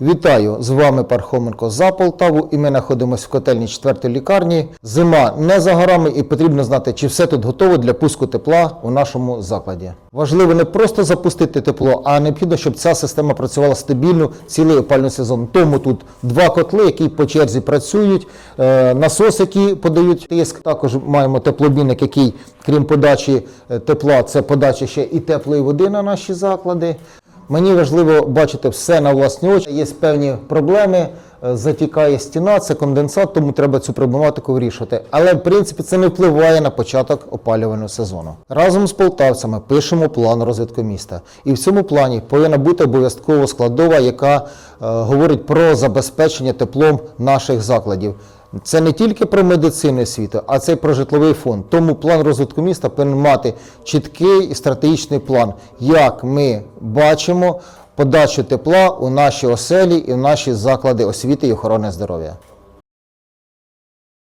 Вітаю! З вами Пархоменко за Полтаву і ми знаходимося в котельні 4 лікарні. Зима не за горами і потрібно знати, чи все тут готово для пуску тепла у нашому закладі. Важливо не просто запустити тепло, а необхідно, щоб ця система працювала стабільно цілий опальний сезон. Тому тут два котли, які по черзі працюють, е, насос, які подають тиск. Також маємо теплобійник, який, крім подачі е, тепла, це подача ще і теплої води на наші заклади. Мені важливо бачити все на власні очі. Є певні проблеми, е, затікає стіна, це конденсат, тому треба цю проблематику вирішувати. Але в принципі це не впливає на початок опалювального сезону. Разом з полтавцями пишемо план розвитку міста. І в цьому плані повинна бути обов'язково складова, яка е, говорить про забезпечення теплом наших закладів. Це не тільки про медицину світу, а це й про житловий фонд. Тому план розвитку міста повинен мати чіткий і стратегічний план, як ми бачимо подачу тепла у наші оселі і в наші заклади освіти і охорони здоров'я.